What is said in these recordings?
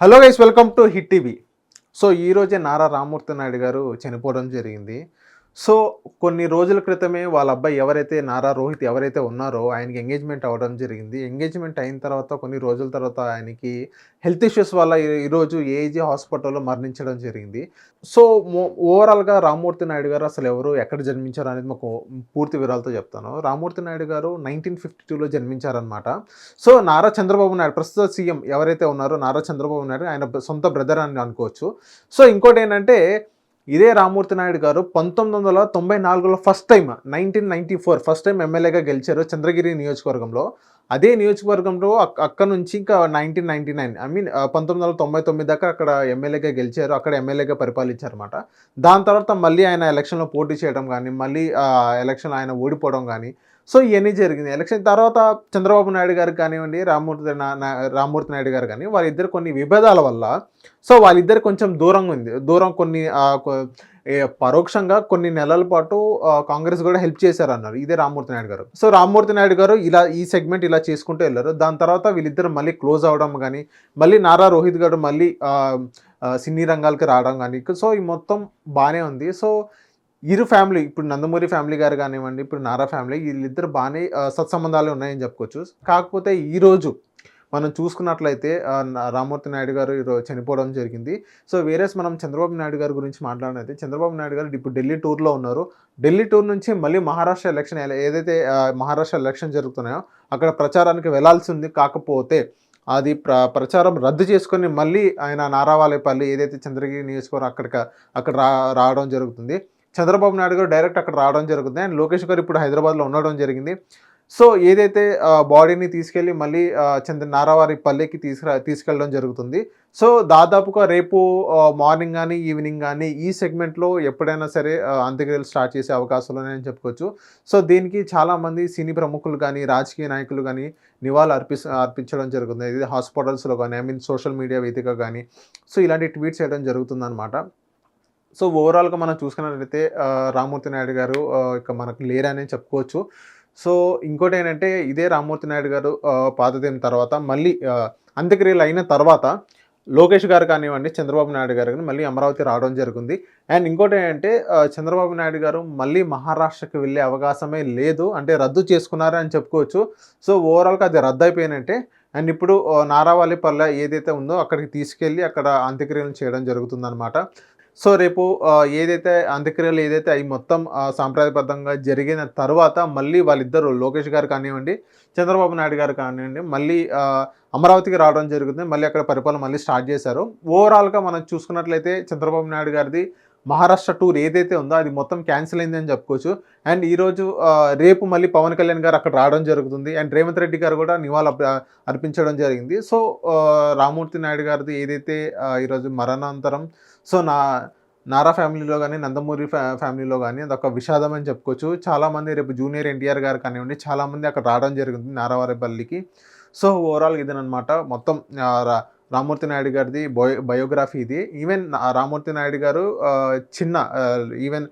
Hello guys welcome to hit TV. So ఈ రోజే నారా రామ్మూర్తి నాయుడు గారు చనిపోవడం జరిగింది. సో కొన్ని రోజుల క్రితమే వాళ్ళ అబ్బాయి ఎవరైతే నారా రోహిత్ ఎవరైతే ఉన్నారో ఆయనకి ఎంగేజ్మెంట్ అవ్వడం జరిగింది. ఎంగేజ్మెంట్ అయిన తర్వాత కొన్ని రోజుల తర్వాత ఆయనకి హెల్త్ ఇష్యూస్ వల్ల ఈరోజు ఏజీ హాస్పిటల్లో మరణించడం జరిగింది. సో ఓవరాల్గా రామ్మూర్తి నాయుడు గారు అసలు ఎవరు ఎక్కడ జన్మించారు అనేది మాకు పూర్తి వివరాలతో చెప్తాను. రామ్మూర్తి నాయుడు గారు నైన్టీన్ ఫిఫ్టీ టూలో జన్మించారనమాట సో నారా చంద్రబాబు నాయుడు ప్రస్తుత సీఎం ఎవరైతే ఉన్నారో నారా చంద్రబాబు నాయుడు ఆయన సొంత బ్రదర్ అని అనుకోవచ్చు. సో ఇంకోటి ఏంటంటే ఇదే రామూర్తి నాయుడు గారు పంతొమ్మిది వందల తొంభై నాలుగులో first time nineteen ninety four first time ఎమ్మెల్యేగా గెలిచారు చంద్రగిరి నియోజకవర్గంలో. అదే నియోజకవర్గంలో అక్కడ నుంచి ఇంకా nineteen ninety nine I mean పంతొమ్మిది వందల తొంభై తొమ్మిది దాకా అక్కడ ఎమ్మెల్యేగా గెలిచారు అక్కడ ఎమ్మెల్యేగా పరిపాలించారన్నమాట. దాని తర్వాత మళ్ళీ ఆయన ఎలక్షన్లో పోటీ చేయడం కానీ మళ్ళీ ఎలక్షన్ ఆయన ఓడిపోవడం కానీ సో ఇవన్నీ జరిగింది. ఎలక్షన్ తర్వాత చంద్రబాబు నాయుడు గారికి కానివ్వండి రామ్మూర్తి రామ్మూర్తి నాయుడు గారు కానీ వాళ్ళిద్దరు కొన్ని విభేదాల వల్ల సో వాళ్ళిద్దరు కొంచెం దూరంగా ఉంది దూరం కొన్ని పరోక్షంగా కొన్ని నెలల పాటు కాంగ్రెస్ కూడా హెల్ప్ చేశారు అన్నారు ఇదే రామ్మూర్తి నాయుడు గారు. సో రామ్మూర్తి నాయుడు గారు ఇలా ఈ సెగ్మెంట్ ఇలా చేసుకుంటూ వెళ్ళారు. దాని తర్వాత వీళ్ళిద్దరు మళ్ళీ క్లోజ్ అవడం కానీ మళ్ళీ నారా రోహిత్ గారు మళ్ళీ సినీ రంగాలకి రావడం కానీ సో ఈ మొత్తం బాగానే ఉంది. సో ఇరు ఫ్యామిలీ ఇప్పుడు నందమూరి ఫ్యామిలీ గారు కానివ్వండి ఇప్పుడు నారా ఫ్యామిలీ వీళ్ళిద్దరు బాగానే సత్సంబంధాలు ఉన్నాయని చెప్పుకోవచ్చు. కాకపోతే ఈరోజు మనం చూసుకున్నట్లయితే రామ్మూర్తి నాయుడు గారు ఈరోజు చనిపోవడం జరిగింది. సో వేరేస్ మనం చంద్రబాబు నాయుడు గారి గురించి మాట్లాడినైతే చంద్రబాబు నాయుడు గారు ఇప్పుడు ఢిల్లీ టూర్లో ఉన్నారు. ఢిల్లీ టూర్ నుంచి మళ్ళీ మహారాష్ట్ర ఎలక్షన్ ఏదైతే మహారాష్ట్ర ఎలక్షన్ జరుగుతున్నాయో అక్కడ ప్రచారానికి వెళ్ళాల్సి ఉంది. కాకపోతే అది ప్ర ప్రచారం రద్దు చేసుకొని మళ్ళీ ఆయన నారావాలేపల్లి ఏదైతే చంద్రగిరి నియోజకవర్గం అక్కడికి అక్కడ రా రావడం జరుగుతుంది. చంద్రబాబు నాయుడు గారు డైరెక్ట్ అక్కడ రావడం జరుగుతుంది. అండ్ లోకేష్ గారు ఇప్పుడు హైదరాబాద్లో ఉండడం జరిగింది. సో ఏదైతే బాడీని తీసుకెళ్ళి మళ్ళీ చంద్ర నారావారి పల్లెకి తీసుకురా తీసుకెళ్ళడం జరుగుతుంది. సో దాదాపుగా రేపు మార్నింగ్ కానీ ఈవినింగ్ కానీ ఈ సెగ్మెంట్లో ఎప్పుడైనా సరే అంత్యక్రియలు స్టార్ట్ చేసే అవకాశాలు ఉన్నాయని చెప్పుకోవచ్చు. సో దీనికి చాలామంది సినీ ప్రముఖులు కానీ రాజకీయ నాయకులు కానీ నివాళులు అర్పి అర్పించడం జరుగుతుంది. ఇది హాస్పిటల్స్లో కానీ ఐ మీన్ సోషల్ మీడియా వేదిక కానీ సో ఇలాంటి ట్వీట్స్ చేయడం జరుగుతుందన్నమాట. సో ఓవరాల్గా మనం చూసుకున్నట్లయితే రామూర్తి నాయుడు గారు ఇక మనకు లేరనే చెప్పుకోవచ్చు. సో ఇంకోటి ఏంటంటే ఇదే రామ్మూర్తి నాయుడు గారు పాతదిన తర్వాత మళ్ళీ అంత్యక్రియలు అయిన తర్వాత లోకేష్ గారు కానివ్వండి చంద్రబాబు నాయుడు గారు కానీ మళ్ళీ అమరావతి రావడం జరిగింది. అండ్ ఇంకోటి ఏంటంటే చంద్రబాబు నాయుడు గారు మళ్ళీ మహారాష్ట్రకి వెళ్ళే అవకాశమే లేదు. అంటే రద్దు చేసుకున్నారు అని చెప్పుకోవచ్చు. సో ఓవరాల్గా అది రద్దు అయిపోయినంటే అండ్ ఇప్పుడు ఆ, పల్లె ఏదైతే ఉందో అక్కడికి తీసుకెళ్ళి అక్కడ అంత్యక్రియలు చేయడం జరుగుతుందన్నమాట. సో రేపు ఏదైతే అంత్యక్రియలు ఏదైతే అవి మొత్తం సాంప్రదాయబద్ధంగా జరిగిన తర్వాత మళ్ళీ వాళ్ళిద్దరు లోకేష్ గారు కానివ్వండి చంద్రబాబు నాయుడు గారు కానివ్వండి మళ్ళీ అమరావతికి రావడం జరుగుతుంది మళ్ళీ అక్కడ పరిపాలన మళ్ళీ స్టార్ట్ చేశారు. ఓవరాల్గా మనం చూసుకున్నట్లయితే చంద్రబాబు నాయుడు గారిది మహారాష్ట్ర టూర్ ఏదైతే ఉందో అది మొత్తం క్యాన్సిల్ అయిందని చెప్పుకోవచ్చు. అండ్ ఈరోజు రేపు మళ్ళీ పవన్ కళ్యాణ్ గారు అక్కడ రావడం జరుగుతుంది. అండ్ రేవంత్ రెడ్డి గారు కూడా నివాళ అర్పించడం జరిగింది. సో రామూర్తి నాయుడు గారిది ఏదైతే ఈరోజు మరణాంతరం సో నా నారా ఫ్యామిలీలో కానీ నందమూరి ఫ్యా ఫ్యామిలీలో కానీ అదొక విషాదం అని చెప్పుకోవచ్చు. చాలామంది రేపు జూనియర్ ఎన్టీఆర్ గారు కానివ్వండి చాలామంది అక్కడ రావడం జరుగుతుంది నారావారిపల్లికి. So overall ఇదేనమాట. మొత్తం ఆ, రామ్మూర్తి నాయుడు గారిది బయో బయోగ్రఫీ ఇది. ఈవెన్ ఆ రామ్మూర్తి నాయుడు గారు చిన్న ఈవెన్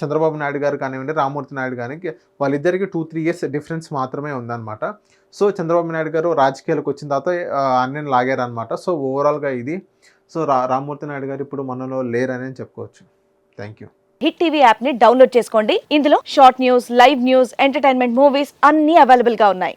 చంద్రబాబు నాయుడు గారు కానివ్వండి రామ్మూర్తి నాయుడు కానీ వాళ్ళిద్దరికి టూ త్రీ ఇయర్స్ డిఫరెన్స్ మాత్రమే ఉందన్నమాట. సో చంద్రబాబు నాయుడు గారు రాజకీయాలకు వచ్చిన తర్వాత అన్నని లాగారనమాట సో ఓవరాల్గా ఇది. సో రా రామ్మూర్తి నాయుడు గారు ఇప్పుడు మనలో లేరని చెప్పుకోవచ్చు. థ్యాంక్ యూ హిట్ టీవీ యాప్ని డౌన్లోడ్ చేసుకోండి. ఇందులో short news live news entertainment movies అన్ని అవైలబుల్గా ఉన్నాయి.